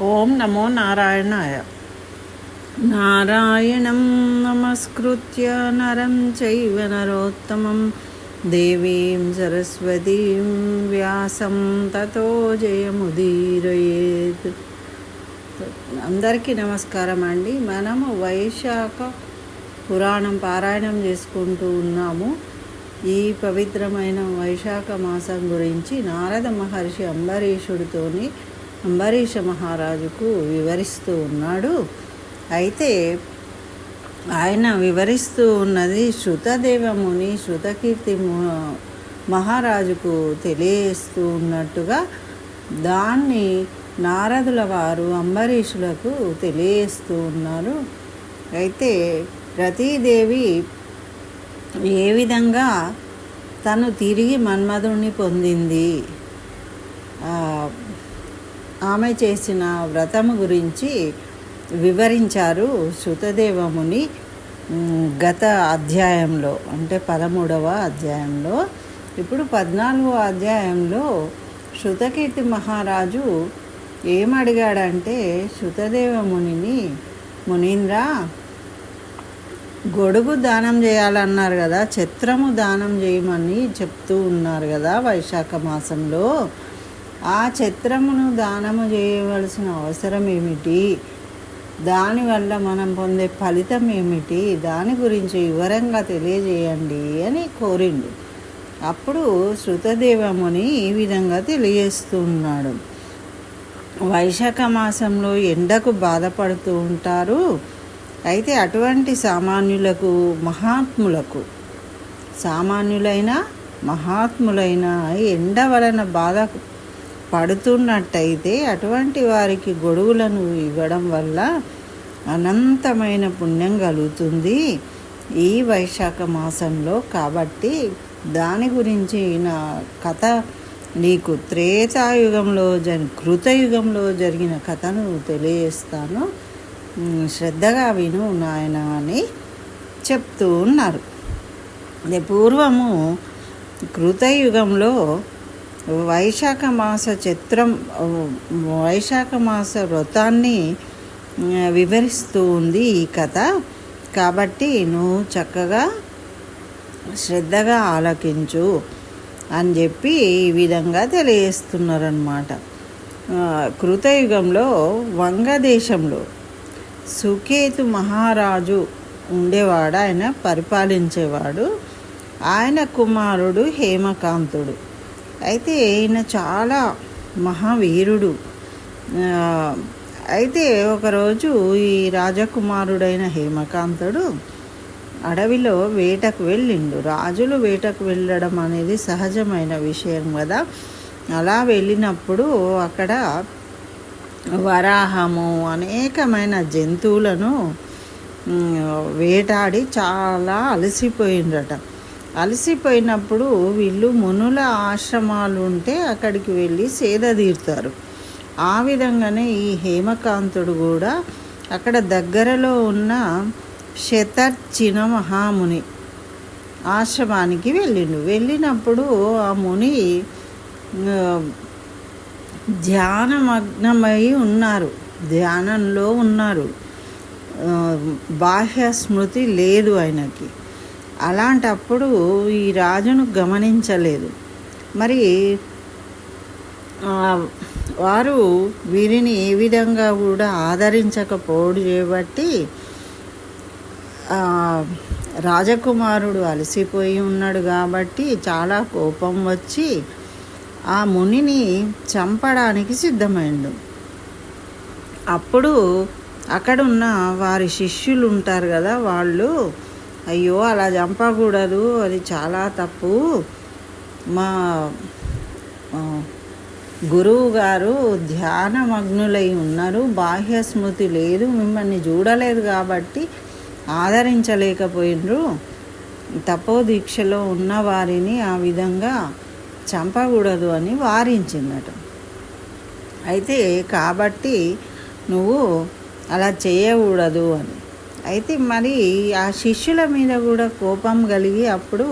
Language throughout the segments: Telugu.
ఓం నమో నారాయణాయ. నారాయణం నమస్కృత్య నరం చైవ నరోత్తమం. దేవీం సరస్వతీం వ్యాసం తతో జయముదీరయేత్. అందరికీ నమస్కారం అండి. మనము వైశాఖ పురాణం పారాయణం చేసుకుంటూ ఉన్నాము. ఈ పవిత్రమైన వైశాఖ మాసం గురించి నారద మహర్షి అంబరీషుడితోని అంబరీష మహారాజుకు వివరిస్తూ ఉన్నాడు. అయితే ఆయన వివరిస్తూ ఉన్నది శృతదేవముని శృతకీర్తి మహారాజుకు తెలియజేస్తూ ఉన్నట్టుగా దాన్ని నారదుల వారు అంబరీషులకు తెలియజేస్తూ ఉన్నారు. అయితే రతీదేవి ఏ విధంగా తను తిరిగి మన్మధుణ్ణి పొందింది? ఆమె చేసిన వ్రతము గురించి వివరించారు శృతదేవముని గత అధ్యాయంలో అంటే పదమూడవ అధ్యాయంలో. ఇప్పుడు పద్నాలుగో అధ్యాయంలో శృతకీర్తి మహారాజు ఏమడిగాడంటే శృతదేవముని మునీంద్ర గొడుగు దానం చేయాలన్నారు కదా చిత్రము దానం చేయమని చెప్తూ ఉన్నారు కదా వైశాఖ మాసంలో. ఆ చిత్రమును దానము చేయవలసిన అవసరం ఏమిటి? దానివల్ల మనం పొందే ఫలితం ఏమిటి? దాని గురించి వివరంగా తెలియజేయండి అని కోరిండు. అప్పుడు శృతదేవముని ఈ విధంగా తెలియజేస్తున్నాడు. వైశాఖ మాసంలో ఎండకు బాధపడుతూ ఉంటారు. అయితే అటువంటి సామాన్యులకు మహాత్ములకు సామాన్యులైన మహాత్ములైన ఎండ వలన బాధ పడుతున్నట్టయితే అటువంటి వారికి గొడుగులను ఇవ్వడం వల్ల అనంతమైన పుణ్యం కలుగుతుంది ఈ వైశాఖ మాసంలో. కాబట్టి దాని గురించి నా కథ నీకు త్రేతాయుగంలో జరి కృతయుగంలో జరిగిన కథను తెలియజేస్తాను. శ్రద్ధగా విను నాయన అని చెప్తూ ఉన్నారు. పూర్వము కృతయుగంలో వైశాఖ మాస చిత్రం వైశాఖ మాస వ్రతాన్ని వివరిస్తూ ఉంది ఈ కథ. కాబట్టి నువ్వు చక్కగా శ్రద్ధగా ఆలకించు అని చెప్పి ఈ విధంగా తెలియజేస్తున్నారనమాట కృతయుగంలో వంగదేశంలో సుకేతు మహారాజు ఉండేవాడు ఆయన పరిపాలించేవాడు. ఆయన కుమారుడు హేమకాంతుడు. అయితే ఈయన చాలా మహావీరుడు. అయితే ఒకరోజు ఈ రాజకుమారుడైన హేమకాంతుడు అడవిలో వేటకు వెళ్ళిండు. రాజులు వేటకు వెళ్ళడం అనేది సహజమైన విషయం కదా. అలా వెళ్ళినప్పుడు అక్కడ వరాహము అనేకమైన జంతువులను వేటాడి చాలా అలసిపోయిండ్రట. అలసిపోయినప్పుడు వీళ్ళు మునుల ఆశ్రమాలు ఉంటే అక్కడికి వెళ్ళి సేద తీరుతారు. ఆ విధంగానే ఈ హేమకాంతుడు కూడా అక్కడ దగ్గరలో ఉన్న శతర్చిన మహాముని ఆశ్రమానికి వెళ్ళిండు. వెళ్ళినప్పుడు ఆ ముని ధ్యానమగ్నమై ఉన్నారు. ధ్యానంలో ఉన్నారు. బాహ్య స్మృతి లేదు ఆయనకి. అలాంటప్పుడు ఈ రాజును గమనించలేదు. మరి వారు వీరిని ఏ విధంగా కూడా ఆదరించకపోవడం చేయబట్టి రాజకుమారుడు అలసిపోయి ఉన్నాడు కాబట్టి చాలా కోపం వచ్చి ఆ మునిని చంపడానికి సిద్ధమైండు. అప్పుడు అక్కడున్న వారి శిష్యులు ఉంటారు కదా వాళ్ళు అయ్యో అలా చంపకూడదు. అది చాలా తప్పు. మా గురువు గారు ధ్యానమగ్నులై ఉన్నారు. బాహ్య స్మృతి లేదు. మిమ్మల్ని చూడలేదు కాబట్టి ఆదరించలేకపోయినరు. తపో దీక్షలో ఉన్న వారిని ఆ విధంగా చంపకూడదు అని వారించిందట అయితే కాబట్టి నువ్వు అలా చేయకూడదు అని. అయితే మరి ఆ శిష్యుల మీద కూడా కోపం కలిగి అప్పుడు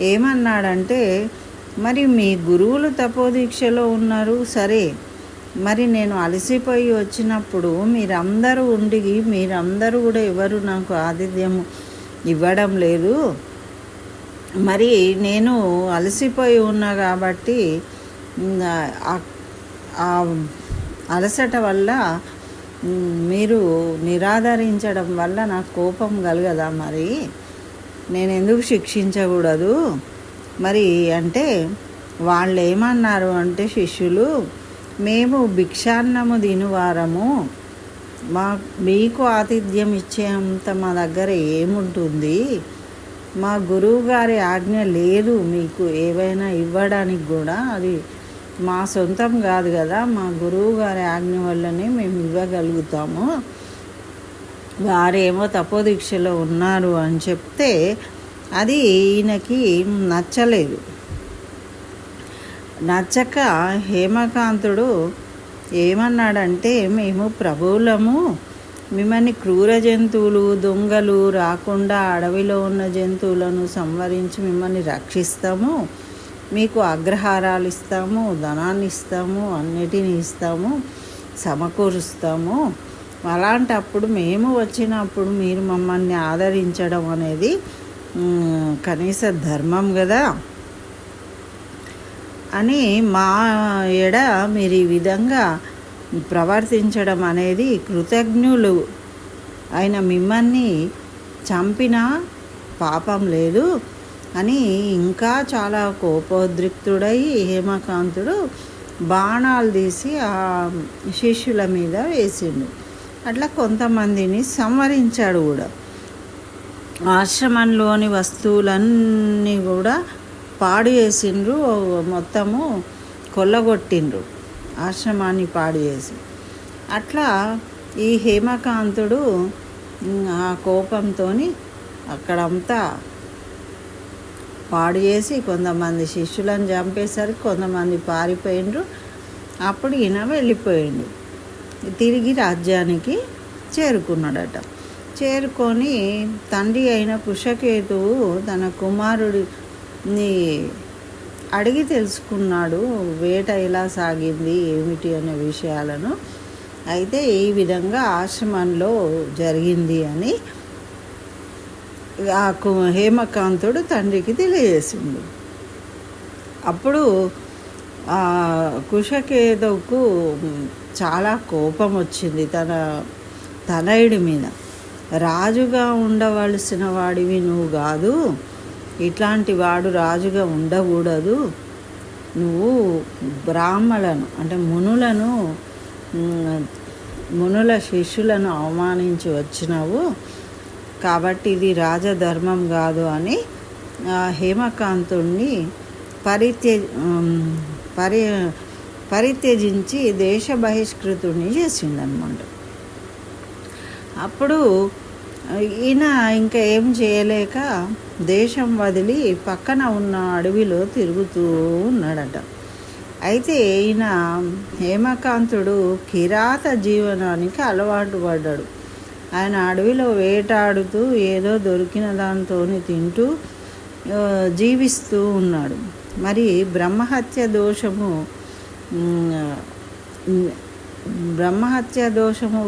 ఏమన్నాడంటే మరి మీ గురువులు తపోదీక్షలో ఉన్నారు సరే. మరి నేను అలసిపోయి వచ్చినప్పుడు మీరందరూ ఉండి మీరందరూ కూడా ఎవరు నాకు ఆతిథ్యం ఇవ్వడం లేదు. మరి నేను అలసిపోయి ఉన్నా కాబట్టి అలసట వల్ల మీరు నిరాదరించడం వల్ల నాకు కోపం కలగదా మరి? నేను ఎందుకు శిక్షించకూడదు? మరి అంటే వాళ్ళు ఏమన్నారు అంటే శిష్యులు మేము భిక్షాన్నము తినువారము. మా మీకు ఆతిథ్యం ఇచ్చేంత మా దగ్గర ఏముంటుంది? మా గురువు గారి ఆజ్ఞ లేదు మీకు ఏవైనా ఇవ్వడానికి కూడా అది మా సొంతం కాదు కదా మా గురువు గారి ఆజ్ఞ వల్లనే మేము ఇవ్వగలుగుతాము. వారేమో తపోదీక్షలో ఉన్నారు అని చెప్తే అది ఈయనకి నచ్చలేదు. నచ్చక హేమకాంతుడు ఏమన్నాడంటే మేము ప్రభువులము మిమ్మల్ని క్రూర జంతువులు దొంగలు రాకుండా అడవిలో ఉన్న జంతువులను సంవరించి మిమ్మల్ని రక్షిస్తాము. మీకు అగ్రహారాలు ఇస్తాము ధనాన్ని ఇస్తాము అన్నిటిని ఇస్తాము సమకూరుస్తాము. అలాంటప్పుడు మేము వచ్చినప్పుడు మీరు మమ్మల్ని ఆదరించడం అనేది కనీస ధర్మం కదా అని మా ఎడ మీరు ఈ విధంగా ప్రవర్తించడం అనేది కృతజ్ఞులు. అయిన మిమ్మల్ని చంపిన పాపం లేదు. అని ఇంకా చాలా కోపోద్రిక్తుడై హేమకాంతుడు బాణాలు తీసి ఆ శిష్యుల మీద వేసిండు. అట్లా కొంతమందిని సంవరించాడు కూడా. ఆశ్రమంలోని వస్తువులన్నీ కూడా పాడు చేసిండ్రు మొత్తము కొల్లగొట్టిండ్రు ఆశ్రమాన్ని పాడు చేసి. అట్లా ఈ హేమకాంతుడు ఆ కోపంతో అక్కడంతా పాడు చేసి కొంతమంది శిష్యులను చంపేసరికి కొంతమంది పారిపోయిండ్రు. అప్పుడు ఈయన వెళ్ళిపోయిండు. తిరిగి రాజ్యానికి చేరుకున్నాడట. చేరుకొని తండ్రి అయిన కుషకేతువు తన కుమారుడిని అడిగి తెలుసుకున్నాడు వేట ఎలా సాగింది? ఏమిటి? అనే విషయాలను. అయితే ఈ విధంగా ఆశ్రమంలో జరిగింది అని ఆ కు- హేమకాంతుడు తండ్రికి తెలియజేసిండు. అప్పుడు ఆ చాలా కోపం వచ్చింది తన తనయుడి మీద. రాజుగా ఉండవలసిన వాడివి నువ్వు కాదు ఇట్లాంటి వాడు రాజుగా ఉండకూడదు. నువ్వు బ్రాహ్మలను అంటే మునులను మునుల శిష్యులను అవమానించి వచ్చినావు. కాబట్టి ఇది రాజధర్మం కాదు అని ఆ హేమకాంతుణ్ణి పరిత్య పరి పరిత్యజించి దేశ బహిష్కృతుడిని చేసిండనమాట అప్పుడు ఈయన ఇంకా ఏం చేయలేక దేశం వదిలి పక్కన ఉన్న అడవిలో తిరుగుతూ ఉన్నాడట. అయితే ఈయన హేమకాంతుడు కిరాత జీవనానికి అలవాటు పడ్డాడు. ఆయన అడవిలో వేటాడుతూ ఏదో దొరికిన దాంతో తింటూ జీవిస్తూ ఉన్నాడు. మరి బ్రహ్మహత్య దోషము బ్రహ్మహత్య దోషము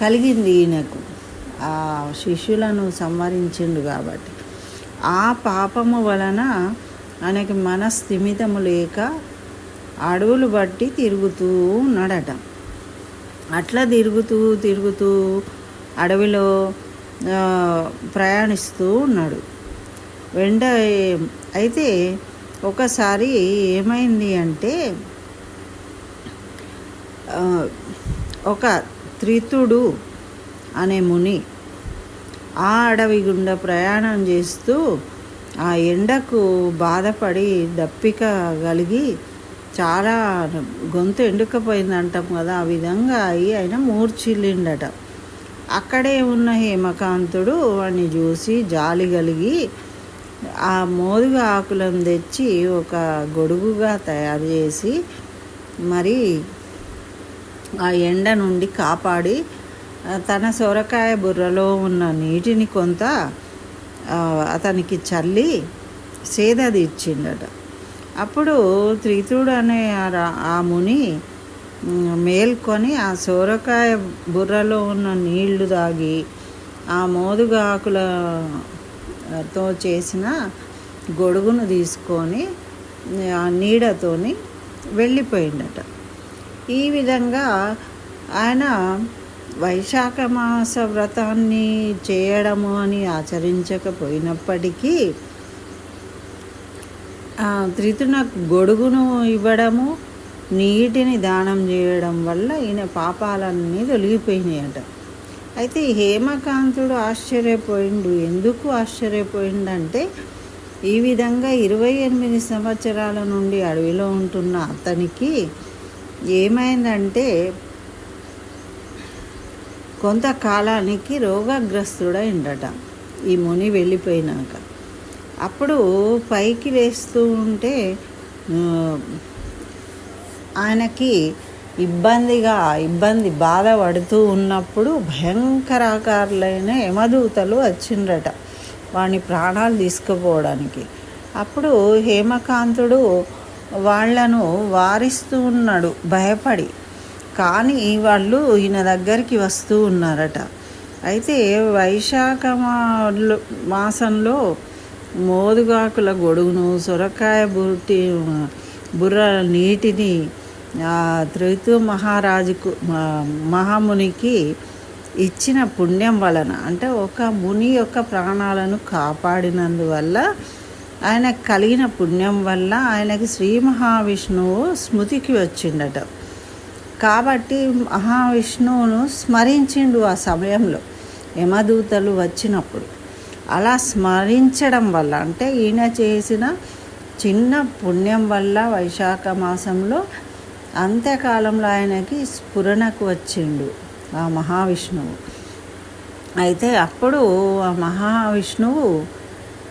కలిగింది ఈయనకు. ఆ శిష్యులను సంవరించిండు కాబట్టి. ఆ పాపము వలన ఆయనకి మనస్థిమితము లేక అడవులు బట్టి తిరుగుతూ ఉన్నాడట. అట్లా తిరుగుతూ తిరుగుతూ అడవిలో ప్రయాణిస్తూ ఉన్నాడు. వెంట అయితే ఒకసారి ఏమైంది అంటే ఒక త్రితుడు అనే ముని ఆ అడవి గుండా ప్రయాణం చేస్తూ ఆ ఎండకు బాధపడి దప్పిక కలిగి చాలా గొంతు ఎండుకపోయింది అంటాం కదా ఆ విధంగా అయి ఆయన మూర్చిల్లిండట అక్కడే ఉన్న హేమకాంతుడు వాడిని చూసి జాలి కలిగి ఆ మోదుగా ఆకులను తెచ్చి ఒక గొడుగుగా తయారు చేసి మరి ఆ ఎండ నుండి కాపాడి తన సొరకాయ బుర్రలో ఉన్న నీటిని కొంత అతనికి చల్లి సేద తీర్చిండట. అప్పుడు త్రితుడు అనే ఆ ముని మేల్కొని ఆ సోరకాయ బుర్రలో ఉన్న నీళ్ళు తాగి ఆ మోదుగా ఆకులతో చేసిన గొడుగును తీసుకొని ఆ నీడతోని వెళ్ళిపోయిండట ఈ విధంగా ఆయన వైశాఖ మాస వ్రతాన్ని చేయడము అని ఆచరించకపోయినప్పటికీ ఆ, త్రితునకు గొడుగును ఇవ్వడము నీటిని దానం చేయడం వల్ల ఈయన పాపాలన్నీ తొలగిపోయినాయట. అయితే హేమకాంతుడు ఆశ్చర్యపోయిండు. ఎందుకు ఆశ్చర్యపోయిండంటే ఈ విధంగా ఇరవై ఎనిమిది సంవత్సరాల నుండి అడవిలో ఉంటున్న అతనికి ఏమైందంటే కొంతకాలానికి రోగగ్రస్తుడైండట. ఈ ముని వెళ్ళిపోయినాక. అప్పుడు పైకి వేస్తూ ఉంటే ఆయనకి ఇబ్బందిగా ఇబ్బంది బాధ పడుతూ ఉన్నప్పుడు భయంకరాకారులైన యమదూతలు వచ్చిండ్రట వాని ప్రాణాలు తీసుకుపోవడానికి. అప్పుడు హేమకాంతుడు వాళ్ళను వారిస్తూ ఉన్నాడు భయపడి. కానీ వాళ్ళు ఈయన దగ్గరికి వస్తూ ఉన్నారట. అయితే వైశాఖ మాసంలో మోదుగాకుల గొడుగును సొరకాయ బుట్టి బుర్ర నీటిని ఆ త్రితు మహారాజుకు మహామునికి ఇచ్చిన పుణ్యం వలన అంటే ఒక ముని యొక్క ప్రాణాలను కాపాడినందువల్ల ఆయనకు కలిగిన పుణ్యం వల్ల ఆయనకి శ్రీ మహావిష్ణువు స్మృతికి వచ్చిండట. కాబట్టి మహావిష్ణువును స్మరించిండు ఆ సమయంలో యమదూతలు వచ్చినప్పుడు. అలా స్మరించడం వల్ల అంటే ఈయన చేసిన చిన్న పుణ్యం వల్ల వైశాఖ మాసంలో అంత్యకాలంలో ఆయనకి స్ఫురణకు వచ్చిండు ఆ మహావిష్ణువు. అయితే అప్పుడు ఆ మహావిష్ణువు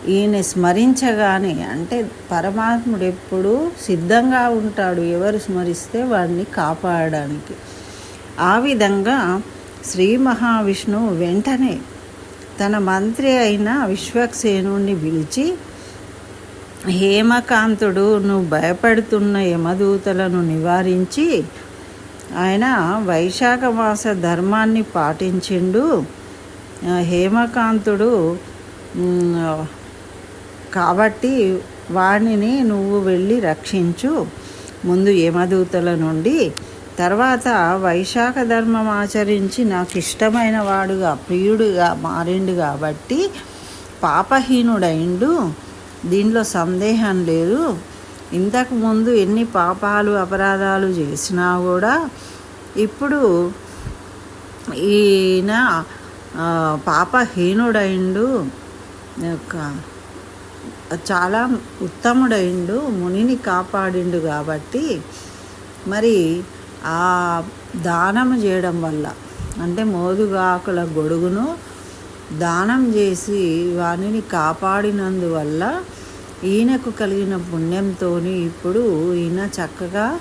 ఈయన స్మరించగానే అంటే పరమాత్ముడు ఎప్పుడు సిద్ధంగా ఉంటాడు ఎవరు స్మరిస్తే వాడిని కాపాడడానికి. ఆ విధంగా శ్రీ మహావిష్ణువు వెంటనే తన మంత్రి అయిన విశ్వక్సేనుణ్ణి పిలిచి హేమకాంతుడు నువ్వు భయపడుతున్న యమదూతలను నివారించి ఆయన వైశాఖ మాస ధర్మాన్ని పాటించిండు. హేమకాంతుడు కాబట్టి వాణిని నువ్వు వెళ్ళి రక్షించు. ముందు యమదూతల నుండి తర్వాత వైశాఖ ధర్మం ఆచరించి నాకు ఇష్టమైన వాడుగా ప్రియుడుగా మారిండు కాబట్టి పాపహీనుడైండు. దీనిలో సందేహం లేదు. ఇంతకు ముందు ఎన్ని పాపాలు అపరాధాలు చేసినా కూడా ఇప్పుడు ఈయన పాపహీనుడైండు. చాలా ఉత్తముడైండు మునిని కాపాడిండు కాబట్టి. మరి ఆ దానం చేయడం వల్ల అంటే మోదుగాకుల గొడుగును దానం చేసి వానిని కాపాడినందువల్ల ఈయనకు కలిగిన పుణ్యంతో ఇప్పుడు ఈయన చక్కగా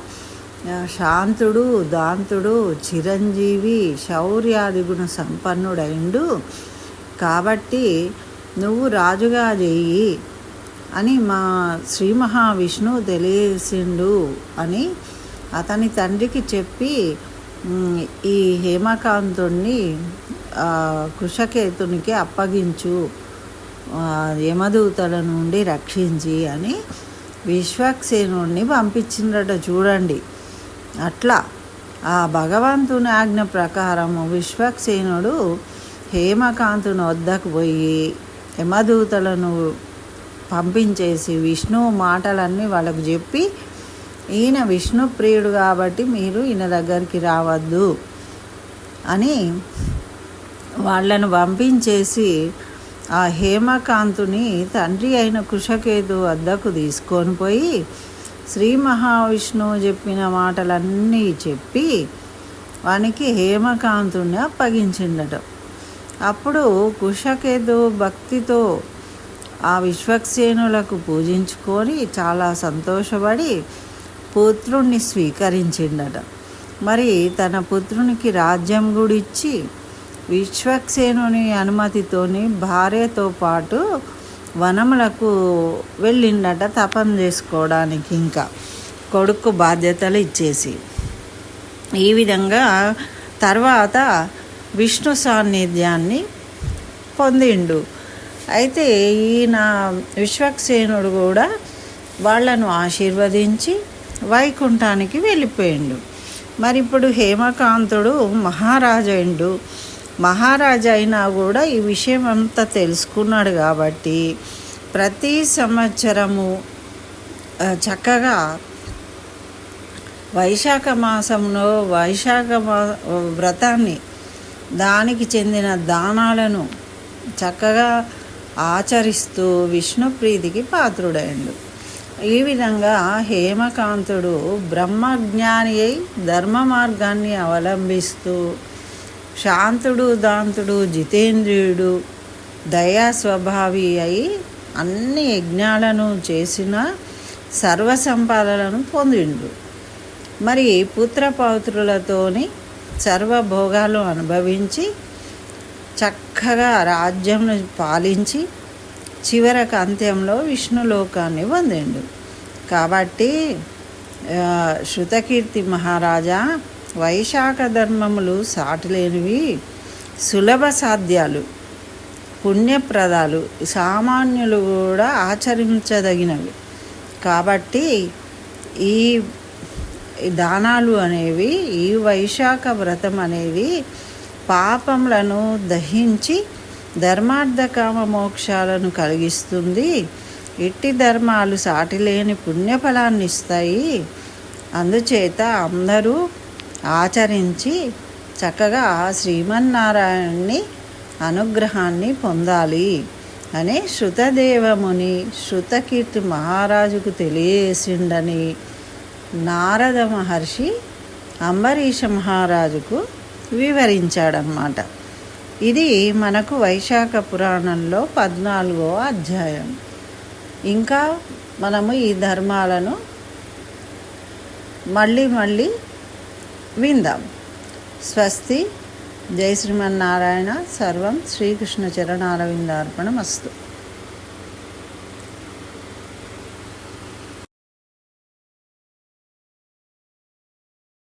శాంతుడు దాంతుడు చిరంజీవి శౌర్యాది గుణ సంపన్నుడైండు. కాబట్టి నువ్వు రాజుగా చెయ్యి అని మా శ్రీ మహావిష్ణువు తెలియసిండు అని అతని తండ్రికి చెప్పి ఈ హేమకాంతుణ్ణి కృషకేతునికి అప్పగించు. యమదూతల నుండి రక్షించి అని విశ్వక్సేనుడిని పంపించిందట చూడండి. అట్లా ఆ భగవంతుని ఆజ్ఞ ప్రకారము విశ్వక్సేనుడు హేమకాంతుని వద్దకు పోయి యమదూతలను పంపించేసి విష్ణువు మాటలన్నీ వాళ్ళకు చెప్పి ఈయన విష్ణు ప్రియుడు కాబట్టి మీరు ఈయన దగ్గరికి రావద్దు అని వాళ్ళను పంపించేసి ఆ హేమకాంతుని తండ్రి అయిన కుషకేతు వద్దకు తీసుకొని పోయి శ్రీ మహావిష్ణువు చెప్పిన మాటలన్నీ చెప్పి వానికి హేమకాంతుని అప్పగించిండట. అప్పుడు కుషకేతు భక్తితో ఆ విశ్వక్సేనులకు పూజించుకొని చాలా సంతోషపడి పుత్రుణ్ణి స్వీకరించిండట. మరి తన పుత్రునికి రాజ్యం కూడా ఇచ్చి విశ్వక్సేనుని అనుమతితోని భార్యతో పాటు వనములకు వెళ్ళిండట తపం చేసుకోవడానికి ఇంకా. కొడుకు బాధ్యతలు ఇచ్చేసి. ఈ విధంగా తర్వాత విష్ణు సాన్నిధ్యాన్ని పొందిండు. అయితే ఈయన విశ్వక్సేనుడు కూడా వాళ్ళను ఆశీర్వదించి వైకుంఠానికి వెళ్ళిపోయిండు. మరి ఇప్పుడు హేమకాంతుడు మహారాజైండు మహారాజు అయినా కూడా ఈ విషయం అంతా తెలుసుకున్నాడు కాబట్టి ప్రతి సంవత్సరము చక్కగా వైశాఖ మాసంలో వైశాఖ మా వ్రతాన్ని దానికి చెందిన దానాలను చక్కగా ఆచరిస్తూ విష్ణు ప్రీతికి పాత్రుడైండు. ఈ విధంగా హేమకాంతుడు బ్రహ్మజ్ఞాని అయి ధర్మ మార్గాన్ని అవలంబిస్తూ శాంతుడు దాంతుడు జితేంద్రియుడు దయా స్వభావి అయి అన్ని యజ్ఞాలను చేసిన సర్వసంపాదలను పొందిండు. మరి పుత్రపౌత్రులతోని సర్వభోగాలు అనుభవించి చక్కగా రాజ్యంను పాలించి చివరకు అంత్యంలో విష్ణులోకాన్ని పొందిండు. కాబట్టి శృతకీర్తి మహారాజా వైశాఖ ధర్మములు సాటిలేనివి సులభ సాధ్యాలు పుణ్యప్రదాలు సామాన్యులు కూడా ఆచరించదగినవి. కాబట్టి ఈ ఈ దానాలు అనేవి ఈ వైశాఖ వ్రతం అనేది పాపములను దహించి ధర్మార్థకామ మోక్షాలను కలిగిస్తుంది. ఇట్టి ధర్మాలు సాటిలేని పుణ్యఫలాన్ని ఇస్తాయి. అందుచేత అందరూ ఆచరించి చక్కగా శ్రీమన్నారాయణని అనుగ్రహాన్ని పొందాలి అని శృతదేవముని శృతకీర్తి మహారాజుకు తెలియసిండని నారద మహర్షి అంబరీష మహారాజుకు వివరించాడన్నమాట. ఇది మనకు వైశాఖ పురాణంలో పద్నాలుగో అధ్యాయం. ఇంకా మనము ఈ ధర్మాలను మళ్ళీ మళ్ళీ విందాం. స్వస్తి జై శ్రీమన్నారాయణ. సర్వం శ్రీకృష్ణ చరణారవిందార్పణమస్తు.